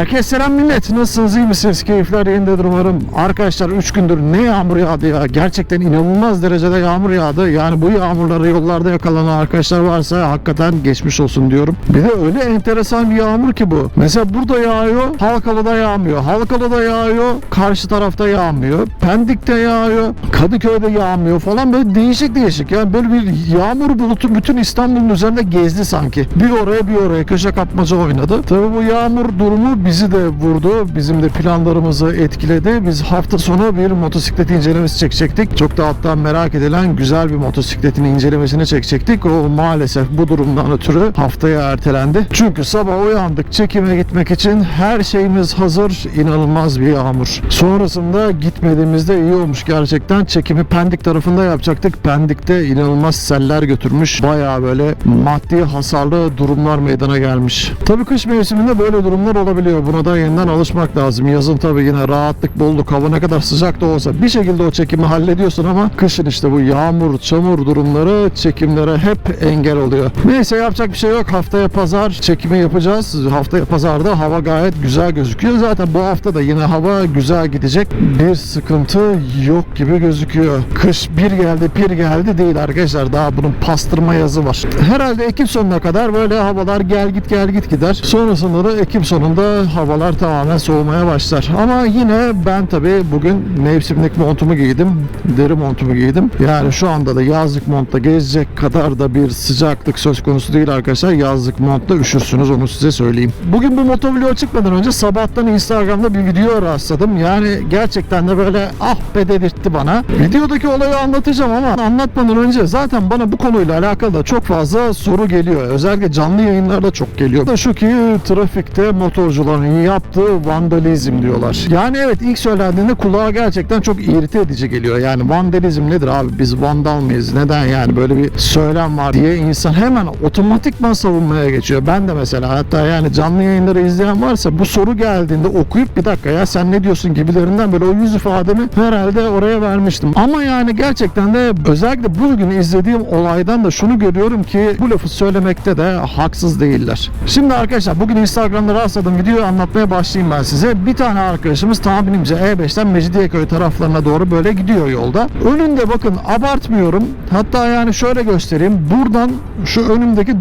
Herkese selam millet. Nasılsınız? iyi misiniz? Keyifler yerindedir umarım. Arkadaşlar 3 gündür ne yağmur yağdı ya. Gerçekten inanılmaz derecede yağmur yağdı. Yani bu yağmurları yollarda yakalanan arkadaşlar varsa hakikaten geçmiş olsun diyorum. Bir de öyle enteresan bir yağmur ki bu. Mesela burada yağıyor, Halkalı'da yağmıyor. Halkalı'da yağıyor, karşı tarafta yağmıyor. Pendik'te yağıyor, Kadıköy'de yağmıyor falan böyle değişik değişik. Yani böyle bir yağmur bulutu bütün İstanbul'un üzerinde gezdi sanki. Bir oraya bir oraya köşe kapmaca oynadı. Tabii bu yağmur durumu bizi de vurdu. Bizim de planlarımızı etkiledi. Biz hafta sonu bir motosiklet incelemesi çekecektik. Çok da hatta merak edilen güzel bir motosikletin incelemesini çekecektik. O maalesef bu durumdan ötürü haftaya ertelendi. Çünkü sabah uyandık çekime gitmek için her şeyimiz hazır. İnanılmaz bir yağmur. Sonrasında gitmediğimizde iyi olmuş gerçekten. Çekimi Pendik tarafında yapacaktık. Pendik'te inanılmaz seller götürmüş. Bayağı böyle maddi hasarlı durumlar meydana gelmiş. Tabii kış mevsiminde böyle durumlar olabiliyor. Buna da yeniden alışmak lazım. Yazın tabii yine rahatlık, bolluk, hava ne kadar sıcak da olsa bir şekilde o çekimi hallediyorsun ama kışın işte bu yağmur, çamur durumları çekimlere hep engel oluyor. Neyse yapacak bir şey yok. Haftaya pazar çekimi yapacağız. Haftaya pazarda hava gayet güzel gözüküyor. Zaten bu hafta da yine hava güzel gidecek. Bir sıkıntı yok gibi gözüküyor. Kış bir geldi bir geldi değil arkadaşlar. Daha bunun pastırma yazı var. Herhalde Ekim sonuna kadar böyle havalar gel git gel git gider. Sonrasında da Ekim sonunda havalar tamamen soğumaya başlar. Ama yine ben tabii bugün mevsimlik montumu giydim. Deri montumu giydim. Yani şu anda da yazlık montla gezecek kadar da bir sıcaklık söz konusu değil arkadaşlar. Yazlık montla üşürsünüz onu size söyleyeyim. Bugün bu motovlog çıkmadan önce sabahtan Instagram'da bir video rastladım. Yani gerçekten de böyle ah be dedirtti bana. Videodaki olayı anlatacağım ama anlatmadan önce zaten bana bu konuyla alakalı da çok fazla soru geliyor. Özellikle canlı yayınlarda çok geliyor. Da şu ki trafikte motorcuların yaptığı vandalizm diyorlar. Yani evet ilk söylendiğinde kulağa gerçekten çok irite edici geliyor. Yani vandalizm nedir abi biz vandal mıyız? Neden yani böyle bir söylem var diye insan hemen otomatikman savunmaya geçiyor. Ben de mesela hatta yani canlı yayınları izleyen varsa bu soru geldiğinde okuyup bir dakika ya sen ne diyorsun gibilerinden böyle o yüz ifademi herhalde oraya vermiştim. Ama yani gerçekten de özellikle bugün izlediğim olaydan da şunu görüyorum ki bu lafı söylemekte de haksız değiller. Şimdi arkadaşlar bugün Instagram'da rastladığım videoyu anlatmaya başlayayım ben size. Bir tane arkadaşımız tahminimce E5'ten Mecidiyeköy taraflarına doğru böyle gidiyor yolda. Önünde bakın abartmıyorum. Hatta yani şöyle göstereyim. Buradan şu önümdeki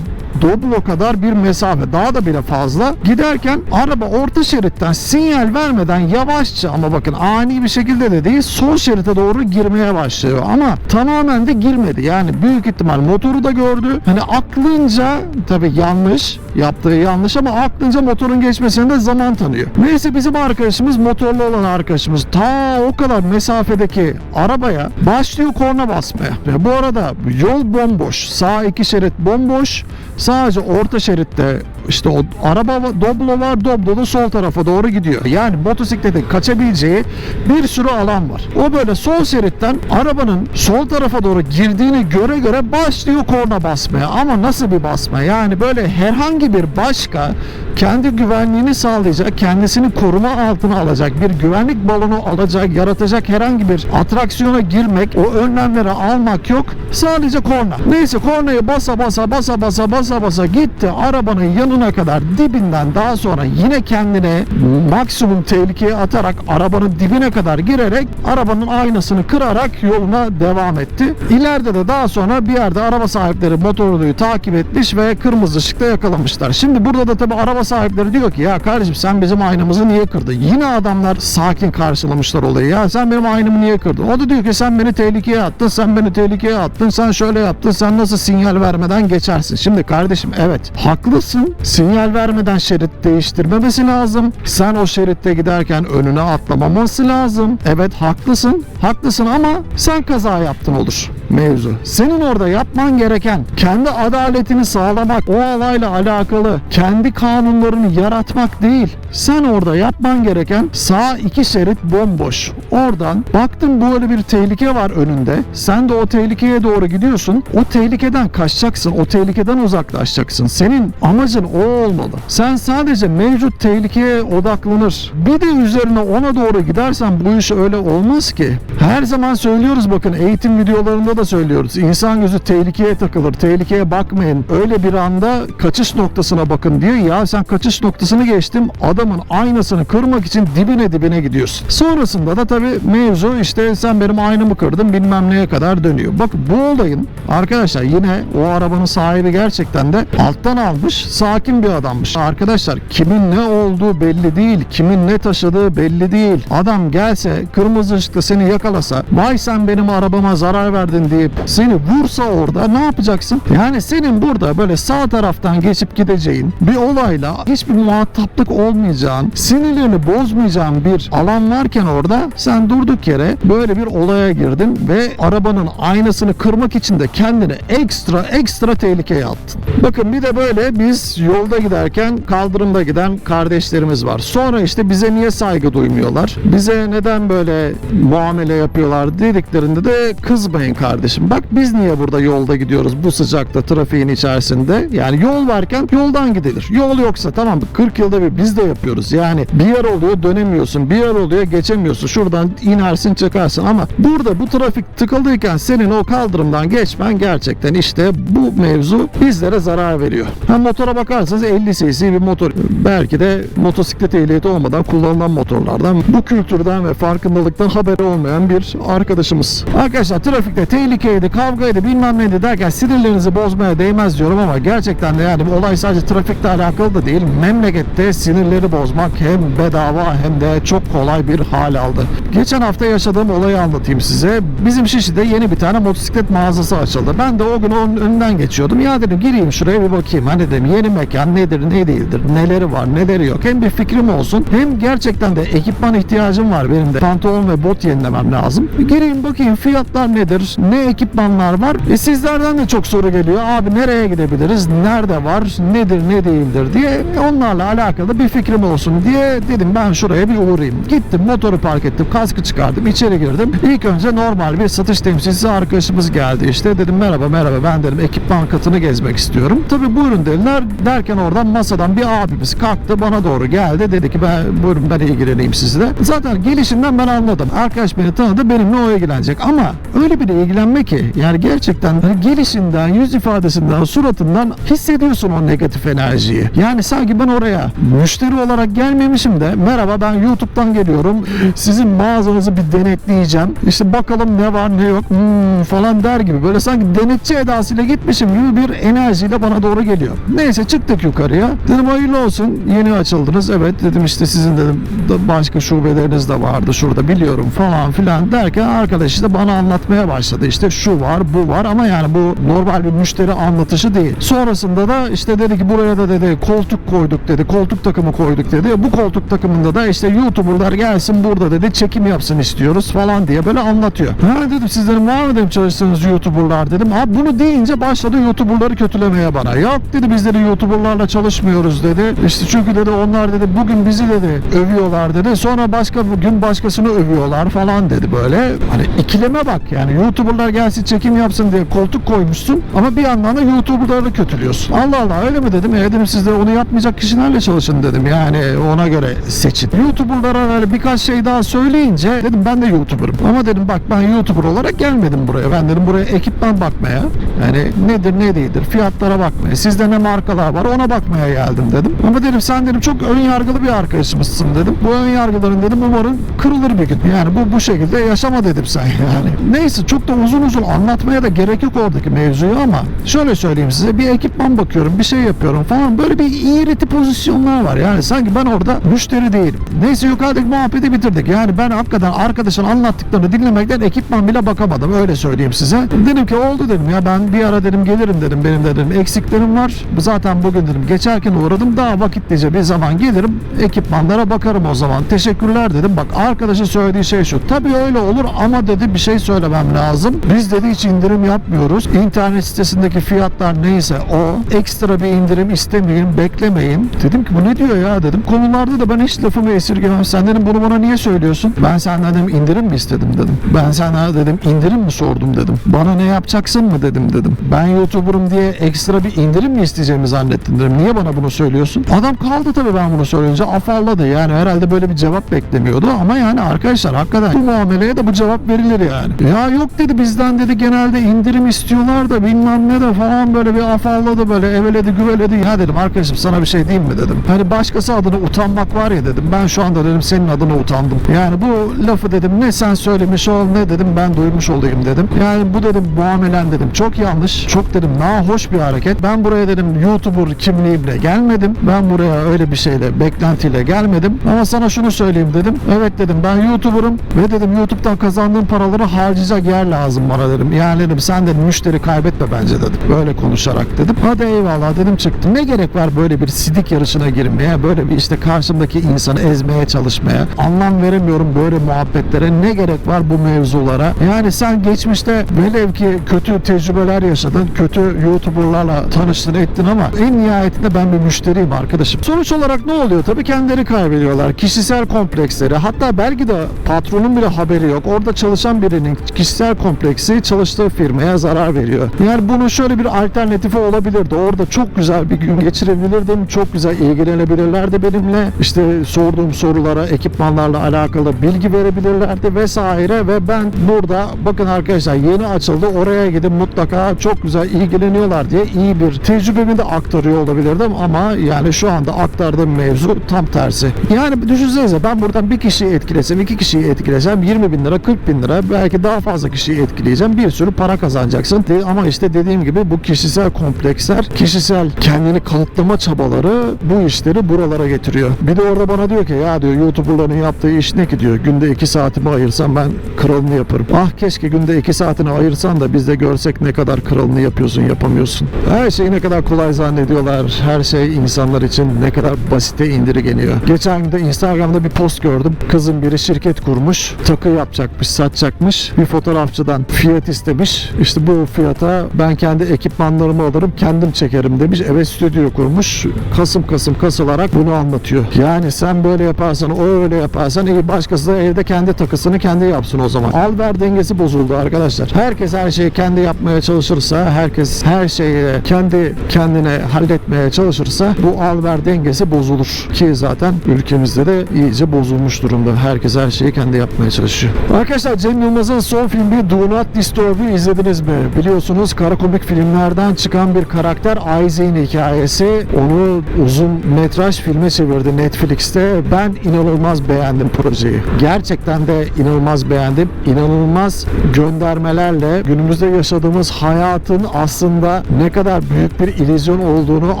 Doblo kadar bir mesafe daha da bile fazla. Giderken araba orta şeritten sinyal vermeden yavaşça ama bakın ani bir şekilde de değil sol şerite doğru girmeye başlıyor. Ama tamamen de girmedi. Yani büyük ihtimal motoru da gördü. Hani aklınca tabi yanlış yaptığı yanlış ama aklınca motorun geçmesine de zaman tanıyor. Neyse bizim arkadaşımız motorlu olan arkadaşımız ta o kadar mesafedeki arabaya başlıyor korna basmaya. Ve bu arada yol bomboş sağ iki şerit bomboş sadece orta şeritte işte o araba Doblo var. Doblo da sol tarafa doğru gidiyor. Yani motosikletin kaçabileceği bir sürü alan var. O böyle sol şeritten arabanın sol tarafa doğru girdiğini göre göre başlıyor korna basmaya. Ama nasıl bir basma? Yani böyle herhangi bir başka kendi güvenliğini sağlayacak, kendisini koruma altına alacak, bir güvenlik balonu alacak, yaratacak herhangi bir atraksiyona girmek, o önlemleri almak yok. Sadece korna. Neyse kornayı basa basa basa basa basa basa gitti arabanın yanına kadar dibinden daha sonra yine kendine maksimum tehlikeye atarak arabanın dibine kadar girerek arabanın aynasını kırarak yoluna devam etti. İleride de daha sonra bir yerde araba sahipleri motorluyu takip etmiş ve kırmızı ışıkta yakalamışlar. Şimdi burada da tabi araba sahipleri diyor ki ya kardeşim sen bizim aynamızı niye kırdın? Yine adamlar sakin karşılamışlar olayı. Ya sen benim aynamı niye kırdın? O da diyor ki sen beni tehlikeye attın, sen beni tehlikeye attın, sen şöyle yaptın, sen nasıl sinyal vermeden geçersin? Şimdi kardeşim evet haklısın. Sinyal vermeden şerit değiştirmemesi lazım. Sen o şeritte giderken önüne atlamaması lazım. Evet haklısın. Haklısın ama sen kaza yaptın olur mevzu. Senin orada yapman gereken kendi adaletini sağlamak, o olayla alakalı kendi kanunlarını yaratmak değil. Sen orada yapman gereken sağ iki şerit bomboş. Oradan baktın böyle bir tehlike var önünde. Sen de o tehlikeye doğru gidiyorsun. O tehlikeden kaçacaksın. O tehlikeden uzaklaşacaksın. Senin amacın o olmalı. Sen sadece mevcut tehlikeye odaklanır. Bir de üzerine ona doğru gidersen bu iş öyle olmaz ki. Her zaman söylüyoruz bakın eğitim videolarında da söylüyoruz. İnsan gözü tehlikeye takılır. Tehlikeye bakmayın. Öyle bir anda kaçış noktasına bakın diyor. Ya sen kaçış noktasını geçtim. Adamın aynasını kırmak için dibine dibine gidiyorsun. Sonrasında da tabii mevzu işte sen benim aynamı kırdın bilmem neye kadar dönüyor. Bak bu olayın arkadaşlar yine o arabanın sahibi gerçekten de alttan almış sakin bir adammış. Arkadaşlar kimin ne olduğu belli değil. Kimin ne taşıdığı belli değil. Adam gelse kırmızı ışıkta seni yakalasa vay sen benim arabama zarar verdin deyip seni vursa orada ne yapacaksın? Yani senin burada böyle sağ taraftan geçip gideceğin bir olayla hiçbir muhataplık olmayacağın, sinirlerini bozmayacağın bir alan varken orada sen durduk yere böyle bir olaya girdin ve arabanın aynasını kırmak için de kendini ekstra ekstra tehlikeye attın. Bakın bir de böyle biz yolda giderken kaldırımda giden kardeşlerimiz var. Sonra işte bize niye saygı duymuyorlar? Bize neden böyle muamele yapıyorlar dediklerinde de kızmayın kardeşim. Bak biz niye burada yolda gidiyoruz bu sıcakta trafiğin içerisinde? Yani yol varken yoldan gidilir. Yol yoksa tamam 40 yılda bir biz de yapıyoruz. Yani bir yer oluyor dönemiyorsun. Bir yer oluyor geçemiyorsun. Şuradan inersin çıkarsın ama burada bu trafik tıkıldıyken senin o kaldırımdan geçmen gerçekten işte bu mevzu bizlere zarar veriyor. Ha motora bakarsanız 50 cc bir motor. Belki de motosiklet ehliyeti olmadan kullanılan motorlardan bu kültürden ve farkındalıktan haberi olmayan bir arkadaşımız. Arkadaşlar trafikte tehlikeydi, kavgaydı, bilmem neydi derken sinirlerinizi bozmaya değmez diyorum ama gerçekten de yani bu olay sadece trafikle alakalı da değil. Memlekette sinirleri bozmak hem bedava hem de çok kolay bir hal aldı. Geçen hafta yaşadığım olayı anlatayım size. Bizim Şişli'de yeni bir tane motosiklet mağazası açıldı. Ben de o gün onun önünden geçiyordum. Ya dedim gireyim şuraya bir bakayım. Hani dedim yeni mekan nedir ne değildir, neleri var neleri yok. Hem bir fikrim olsun hem gerçekten de ekipman ihtiyacım var benim de. Pantolon ve bot yenilemem lazım. Gireyim bakayım fiyatlar nedir, ne ekipmanlar var. E sizlerden de çok soru geliyor. Abi nereye gidebiliriz, nerede var, nedir ne değildir diye onlarla alakalı bir fikrim olsun diye dedim ben şuraya bir uğrayayım. Gittim motoru park ettim, kaskı çıkardım, içeri girdim. İlk önce normal bir satış temsilcisi arkadaşımız geldi işte. Dedim merhaba merhaba ben dedim ekipman katını gezmek istiyorum. Tabii buyurun dediler. Derken oradan masadan bir abimiz kalktı bana doğru geldi. Dedi ki ben buyurun ben ilgileneyim sizle. Zaten gelişinden ben anladım. Arkadaş beni tanıdı benimle o ilgilenecek. Ama öyle bir ilgilenme ki yani gerçekten hani gelişinden, yüz ifadesinden, suratından hissediyorsun o negatif enerjiyi. Yani sanki ben oraya müşteri olarak gelmemişim de merhaba ben YouTube'dan geliyorum. Sizin mağazanızı bir denetleyeceğim. İşte bakalım ne var ne yok hmm, falan der gibi. Böyle sanki denetçi edasıyla gitmişim gibi bir enerjiyle bana doğru geliyor. Neyse çıktık yukarıya. Dedim hayırlı olsun. Yeni açıldınız. Evet dedim işte sizin dedim başka şubeleriniz de vardı şurada biliyorum falan filan derken arkadaş işte bana anlatmaya başladı. İşte şu var bu var ama yani bu normal bir müşteri anlatışı değil. Sonrasında da işte dedi ki buraya da dedi koltuk koyduk dedi. Koltuk takımı koyduk dedi. Bu koltuk takımında da işte YouTuber'lar gelsin burada dedi çekim yapsın istiyoruz falan diye böyle anlatıyor. Ha dedim sizlerin var mı dedim çalıştığınız YouTuber'lar dedim. Ha bunu deyince başladı YouTuber'ları kötülemeye bana. Yok dedi biz dedi YouTuber'larla çalışmıyoruz dedi. İşte çünkü dedi onlar dedi bugün bizi dedi övüyorlar dedi. Sonra başka gün başkasını övüyorlar falan dedi böyle. Hani ikileme bak yani YouTuber'lar gelsin çekim yapsın diye koltuk koymuşsun ama bir yandan da YouTuber'ları kötülüyorsun. Allah Allah öyle mi dedim. E dedim siz de onu yapmayacak kişilerle çalışın dedim. Yani ona göre seçin. YouTuber'lara böyle birkaç şey daha söyleyince dedim ben de YouTuber'ım. Ama dedim bak ben YouTuber olarak gelmedim buraya. Ben dedim buraya ekipman bakmaya. Yani nedir ne değildir fiyatlara bakmaya. Sizde ne markalar var ona bakmaya geldim dedim. Ama dedim sen dedim çok ön yargılı bir arkadaşımızsın dedim. Bu ön yargıların dedim umarım kırılır bir gün. Yani bu bu şekilde yaşama dedim sen yani. Neyse çok da uzun uzun anlatmaya da gerek yok oradaki mevzuyu ama şöyle söyleyeyim size bir ekipman bakıyorum bir şey yapıyorum falan böyle bir iğreti pozisyonlar var. Yani sanki ben orada müşteri değilim. Neyse yukarıdaki muhabbeti bitirdik. Yani ben hakikaten arkadaşın anlattıklarını dinlemekten ekipman bile bakamadım öyle söyleyeyim size. Dedim ki oldu dedim ya ben bir ara dedim gelirim dedim benim dedim eksiklerim var. Zaten bugün dedim geçerken uğradım daha vakitlice bir zaman gelirim ekipmanlara bakarım o zaman. Teşekkürler dedim. Bak arkadaşın söylediği şey şu. Tabii öyle olur ama dedi bir şey söylemem lazım. Biz dedi hiç indirim yapmıyoruz. İnternet sitesindeki fiyatlar neyse o. Ekstra bir indirim istemeyin, beklemeyin. Dedim ki bu ne diyor ya dedim. Konularda da ben hiç lafımı esirgemem. Sen dedim bunu bana niye söylüyorsun? Ben senden dedim indirim mi istedim dedim. Ben sana dedim indirim mi sordum dedim. Bana ne yapacaksın mı dedim dedim. Ben YouTuber'ım diye ekstra bir indirim mi isteyeceğimi zannettin dedim. Niye bana bunu söylüyorsun? Adam kaldı tabii ben bunu söyleyince afalladı. Yani herhalde böyle bir cevap beklemiyordu ama yani arkadaşlar hakikaten bu muameleye de bu cevap verilir yani. Ya yok dedi biz bizden dedi genelde indirim istiyorlar da bilmem ne de falan böyle bir afalladı böyle eveledi güveledi. Ya dedim arkadaşım sana bir şey diyeyim mi dedim. Hani başkası adına utanmak var ya dedim. Ben şu anda dedim senin adına utandım. Yani bu lafı dedim ne sen söylemiş ol ne dedim ben duymuş olayım dedim. Yani bu dedim muamelen dedim çok yanlış. Çok dedim hoş bir hareket. Ben buraya dedim YouTuber kimliğimle gelmedim. Ben buraya öyle bir şeyle beklentiyle gelmedim. Ama sana şunu söyleyeyim dedim. Evet dedim ben YouTuber'ım ve dedim YouTube'dan kazandığım paraları harcayacak yer lazım bana dedim. Yani dedim sen dedim müşteri kaybetme bence dedim. Böyle konuşarak dedim. Hadi eyvallah dedim çıktım. Ne gerek var böyle bir sidik yarışına girmeye, böyle bir işte karşımdaki insanı ezmeye çalışmaya. Anlam veremiyorum böyle muhabbetlere. Ne gerek var bu mevzulara? Yani sen geçmişte velev ki kötü tecrübeler yaşadın, kötü YouTuber'larla tanıştın ettin ama en nihayetinde ben bir müşteriyim arkadaşım. Sonuç olarak ne oluyor? Tabii kendileri kaybediyorlar. Kişisel kompleksleri. Hatta belki de patronun bile haberi yok. Orada çalışan birinin kişisel kompleksi çalıştığı firmaya zarar veriyor. Yani bunun şöyle bir alternatifi olabilirdi. Orada çok güzel bir gün geçirebilirdim. Çok güzel ilgilenebilirlerdi benimle. İşte sorduğum sorulara, ekipmanlarla alakalı bilgi verebilirlerdi vesaire ve ben burada bakın arkadaşlar yeni açıldı oraya gidin mutlaka çok güzel ilgileniyorlar diye iyi bir tecrübemi de aktarıyor olabilirdim ama yani şu anda aktardığım mevzu tam tersi. Yani düşünsenize ben buradan bir kişiyi etkilesem, iki kişiyi etkilesem 20 bin lira, 40 bin lira belki daha fazla kişiyi etkileyeceğim. Bir sürü para kazanacaksın. De- Ama işte dediğim gibi bu kişisel kompleksler, kişisel kendini kanıtlama çabaları bu işleri buralara getiriyor. Bir de orada bana diyor ki ya diyor YouTuber'ların yaptığı iş ne ki diyor. Günde 2 saatimi ayırsam ben kralını yaparım. Ah keşke günde 2 saatini ayırsan da biz de görsek ne kadar kralını yapıyorsun yapamıyorsun. Her şeyi ne kadar kolay zannediyorlar. Her şey insanlar için ne kadar basite indirgeniyor. Geçen gün de Instagram'da bir post gördüm. Kızın biri şirket kurmuş. Takı yapacakmış, satacakmış. Bir fotoğrafçıdan fiyat istemiş. İşte bu fiyata ben kendi ekipmanlarımı alırım, kendim çekerim demiş. Eve stüdyo kurmuş. Kasım kasım kasılarak bunu anlatıyor. Yani sen böyle yaparsan, o öyle yaparsan iyi başkası da evde kendi takısını kendi yapsın o zaman. Al ver dengesi bozuldu arkadaşlar. Herkes her şeyi kendi yapmaya çalışırsa, herkes her şeyi kendi kendine halletmeye çalışırsa bu al ver dengesi bozulur. Ki zaten ülkemizde de iyice bozulmuş durumda. Herkes her şeyi kendi yapmaya çalışıyor. Arkadaşlar Cem Yılmaz'ın son filmi Do Not Disturb'u izlediniz mi? Biliyorsunuz kara komik filmlerden çıkan bir karakter Isaac'in hikayesi. Onu uzun metraj filme çevirdi Netflix'te. Ben inanılmaz beğendim projeyi. Gerçekten de inanılmaz beğendim. İnanılmaz göndermelerle günümüzde yaşadığımız hayatın aslında ne kadar büyük bir illüzyon olduğunu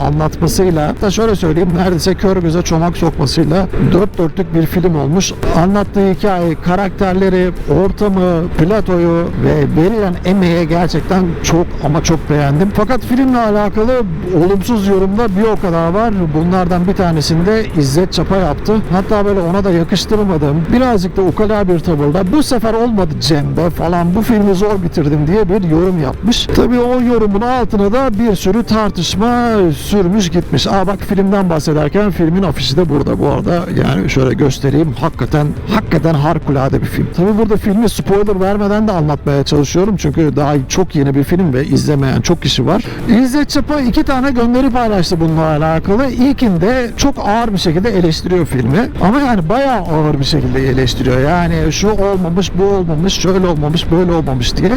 anlatmasıyla hatta şöyle söyleyeyim neredeyse kör göze çomak sokmasıyla dört dörtlük bir film olmuş. Anlattığı hikaye, karakterleri, ortamı, platoyu ve verilen emeğe gerçekten çok ama çok beğendim. Fakat filmle alakalı olumsuz yorumda bir o kadar var. Bunlardan bir tanesini de İzzet Çapa yaptı. Hatta böyle ona da yakıştırmadım. Birazcık da ukala bir tavırda bu sefer olmadı Cem'de falan bu filmi zor bitirdim diye bir yorum yapmış. Tabii o yorumun altına da bir sürü tartışma sürmüş gitmiş. Aa bak filmden bahsederken filmin afişi de burada bu arada. Yani şöyle göstereyim. Hakikaten hakikaten harikulade bir film. Tabii burada filmi spoiler vermeden de anlatmaya çalışıyorum. Çünkü daha çok yeni bir film ve izlemeyen çok kişi var. İzzet Çapa iki tane gönderi paylaştı bununla alakalı. İlkinde çok ağır bir şekilde eleştiriyor filmi. Ama yani bayağı ağır bir şekilde eleştiriyor. Yani şu olmamış, bu olmamış, şöyle olmamış, böyle olmamış diye.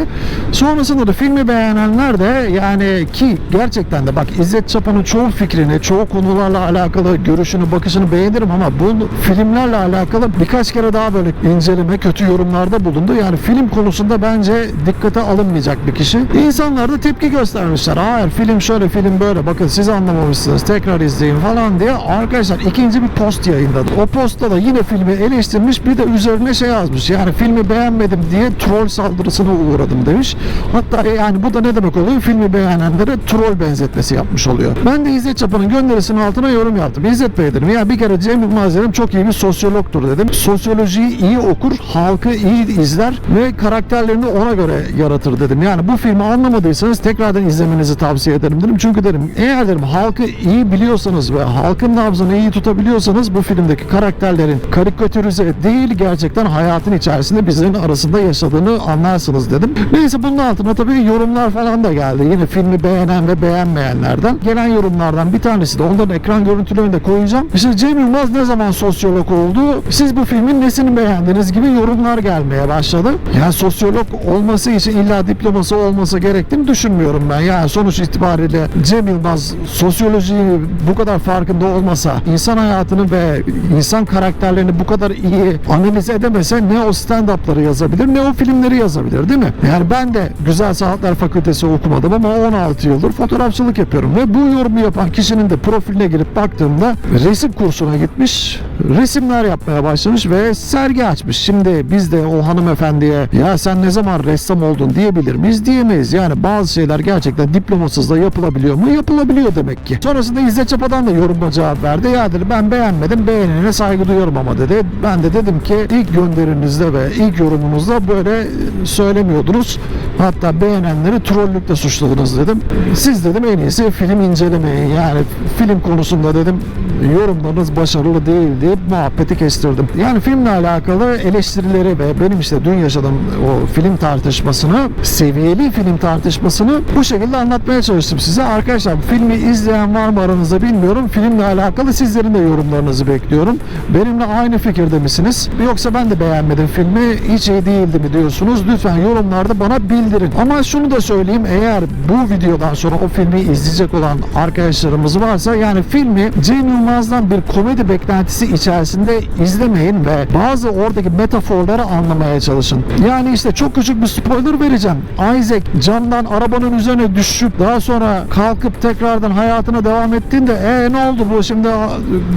Sonrasında da filmi beğenenler de yani ki gerçekten de bak İzzet Çapa'nın çoğu fikrini, çoğu konularla alakalı görüşünü, bakışını beğenirim ama bu filmlerle alakalı birkaç kere daha böyle inceleme, kötü yorumlarda bulundu. Yani film konusunda bence dikkate alınmayacak bir kişi. İnsanlar da tepki göstermişler. Hayır film şöyle, film böyle. Bakın siz anlamamışsınız. Tekrar izleyin falan diye. Arkadaşlar ikinci bir post yayınladı. O postta da yine filmi eleştirmiş. Bir de üzerine şey yazmış. Yani filmi beğenmedim diye troll saldırısına uğradım demiş. Hatta yani bu da ne demek oluyor? Filmi beğenenlere troll benzetmesi yapmış oluyor. Ben de İzzet Çapa'nın gönderisinin altına yorum yaptım. İzzet Bey dedim ya bir kere Cem Yılmaz çok iyi bir sosyologtur dedim. Sosyolojiyi iyi okur, halkı iyi izler ve karakterlerini ona göre yaratır dedim. Yani bu filmi anlamadıysanız tekrardan izlemenizi tavsiye ederim dedim. Çünkü dedim eğer dedim halkı iyi biliyorsanız ve halkın nabzını iyi tutabiliyorsanız bu filmdeki karakterlerin karikatürize değil gerçekten hayatın içerisinde bizlerin arasında yaşadığını anlarsınız dedim. Neyse bunun altına tabii yorumlar falan da geldi. Yine filmi beğenen ve beğenmeyenlerden. Gelen yorumlardan bir tanesi de onların ekran görüntülerini de koyacağım. İşte Cem Yılmaz ne zaman sosyolog oldu? Siz bu filmin nesini beğendiniz gibi yorumlar gelmeye başladı. Yani sosyolog olması için illa diploması olması gerektiğini düşünmüyorum ben. Yani sonuç itibariyle Cem Yılmaz sosyolojiyi bu kadar farkında olmasa, insan hayatını ve insan karakterlerini bu kadar iyi analiz edemese ne o stand-up'ları yazabilir ne o filmleri yazabilir değil mi? Yani ben de Güzel Sanatlar Fakültesi okumadım ama 16 yıldır fotoğrafçılık yapıyorum ve bu yorumu yapan kişinin de profiline girip baktığımda resim kursuna gitmiş, resimler yapmaya başlamış ve sergi açmış. Şimdi biz de o hanımefendiye ya sen ne zaman ressam oldun diyebilir miyiz? Diyemeyiz. Yani bazı şeyler gerçekten diplomasız da yapılabiliyor mu? Yapılabiliyor demek ki. Sonrasında İzzet Çapa'dan da yorumla cevap verdi. Ya dedi ben beğenmedim, beğenene saygı duyuyorum ama dedi. Ben de dedim ki ilk gönderinizde ve ilk yorumunuzda böyle söylemiyordunuz. Hatta beğenenleri trollükle suçladınız dedim. Siz dedim en iyisi film incelemeyin. Yani film konusunda dedim yorumlarınız başarılı değil diye muhabbeti kestirdim. Yani filmle alakalı eleştirileri ve benim işte dün yaşadığım o film tartışmasını, seviyeli film tartışmasını bu şekilde anlatmaya çalıştım size. Arkadaşlar filmi izleyen var mı aranızda bilmiyorum. Filmle alakalı sizlerin de yorumlarınızı bekliyorum. Benimle aynı fikirde misiniz? Yoksa ben de beğenmedim filmi, hiç iyi değildi mi diyorsunuz? Lütfen yorumlarda bana bildirin. Ama şunu da söyleyeyim eğer bu videodan sonra o filmi izleyecek olan arkadaşlarımız varsa yani filmi Cem Yılmaz'dan bir komedi beklentisi içerisinde izlemeyin ve bazı oradaki metaforları anlamaya çalışın. Yani işte çok küçük bir spoiler vereceğim. Isaac camdan arabanın üzerine düşüp daha sonra kalkıp tekrardan hayatına devam ettiğinde e ne oldu bu şimdi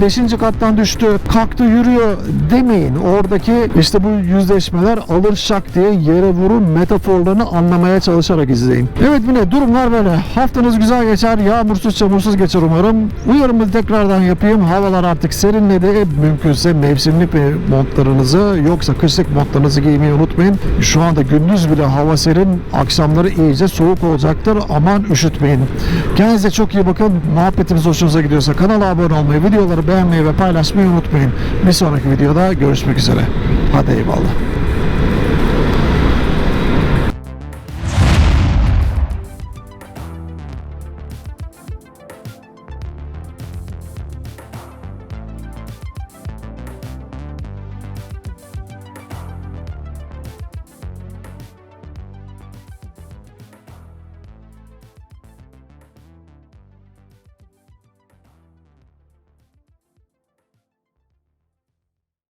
5. kattan düştü kalktı yürüyor demeyin. Oradaki işte bu yüzleşmeler alır şak diye yere vurun metaforlarını anlamaya çalışarak izleyin. Evet yine durumlar böyle. Haftanız güzel geçer. Yağmursuz çamursuz geçer umarım. Uyarımı tekrardan yapayım. Havalar artık serinledi. Mümkünse mevsimlik montlarınızı yoksa kışlık montlarınızı giymeyi unutmayın. Şu anda gündüz bile hava serin. Akşamları iyice soğuk olacaktır. Aman üşütmeyin. Kendinize çok iyi bakın. Muhabbetimiz hoşunuza gidiyorsa kanala abone olmayı, videoları beğenmeyi ve paylaşmayı unutmayın. Bir sonraki videoda görüşmek üzere. Hadi eyvallah.